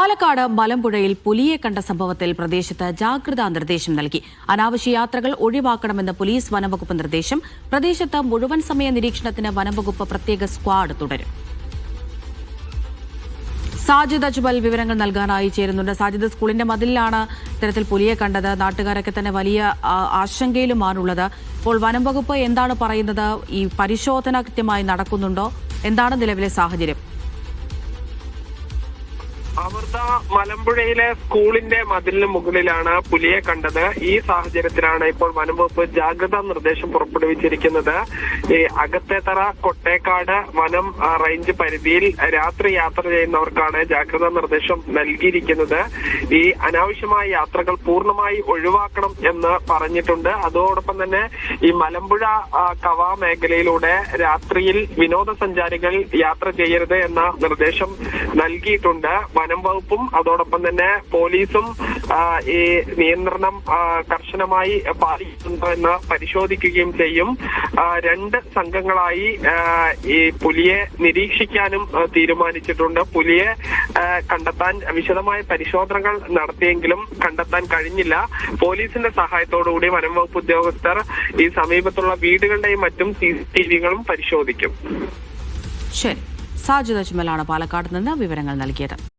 പാലക്കാട് മലമ്പുഴയിൽ പുലിയെ കണ്ട സംഭവത്തിൽ പ്രദേശത്ത് ജാഗ്രതാ നിർദ്ദേശം നൽകി. അനാവശ്യ യാത്രകൾ ഒഴിവാക്കണമെന്ന് പോലീസ് വനംവകുപ്പ് നിർദ്ദേശം. പ്രദേശത്ത് മുഴുവൻ സമയ നിരീക്ഷണത്തിന് വനംവകുപ്പ് പ്രത്യേക സ്ക്വാഡ് തുടരും. സാജിദ് അജ്മൽ വിവരങ്ങൾ നൽകാനായി ചേരുന്നുണ്ട്. സാജിദ് സ്കൂളിന്റെ മതിലിലാണ് ഇത്തരത്തിൽ പുലിയെ കണ്ടത്. നാട്ടുകാരൊക്കെ തന്നെ വലിയ ആശങ്കയിലുമാണുള്ളത്. ഇപ്പോൾ വനംവകുപ്പ് എന്താണ് പറയുന്നത്? ഈ പരിശോധന കൃത്യമായി നടക്കുന്നുണ്ടോ? എന്താണ് നിലവിലെ സാഹചര്യം? അമൃത മലമ്പുഴയിലെ സ്കൂളിന്റെ മതിലിന് മുകളിലാണ് പുലിയെ കണ്ടത്. ഈ സാഹചര്യത്തിലാണ് ഇപ്പോൾ വനംവകുപ്പ് ജാഗ്രതാ നിർദ്ദേശം പുറപ്പെടുവിച്ചിരിക്കുന്നത്. ഈ അകത്തേത്തറ കൊട്ടേക്കാട് വനം റേഞ്ച് പരിധിയിൽ രാത്രി യാത്ര ചെയ്യുന്നവർക്കാണ് ജാഗ്രതാ നിർദ്ദേശം നൽകിയിരിക്കുന്നത്. ഈ അനാവശ്യമായ യാത്രകൾ പൂർണമായി ഒഴിവാക്കണം എന്ന് പറഞ്ഞിട്ടുണ്ട്. അതോടൊപ്പം തന്നെ ഈ മലമ്പുഴ കവാ മേഖലയിലൂടെ രാത്രിയിൽ വിനോദസഞ്ചാരികൾ യാത്ര ചെയ്യരുത് എന്ന നിർദ്ദേശം നൽകിയിട്ടുണ്ട്. വകുപ്പും അതോടൊപ്പം തന്നെ പോലീസും ഈ നിയന്ത്രണം കർശനമായി പാലിക്കുന്നുണ്ടോ എന്ന് പരിശോധിക്കുകയും ചെയ്യും. രണ്ട് സംഘങ്ങളായി ഈ പുലിയെ നിരീക്ഷിക്കാനും തീരുമാനിച്ചിട്ടുണ്ട്. പുലിയെ കണ്ടെത്താൻ വിശദമായ പരിശോധനകൾ നടത്തിയെങ്കിലും കണ്ടെത്താൻ കഴിഞ്ഞില്ല. പോലീസിന്റെ സഹായത്തോടുകൂടി വനം വകുപ്പ് ഉദ്യോഗസ്ഥർ ഈ സമീപത്തുള്ള വീടുകളുടെയും മറ്റും സി സി ടി വികളും പരിശോധിക്കും. ശരി. സാജിദ് ചുമലാണ് പാലക്കാട് നിന്ന് വിവരങ്ങൾ നൽകിയത്.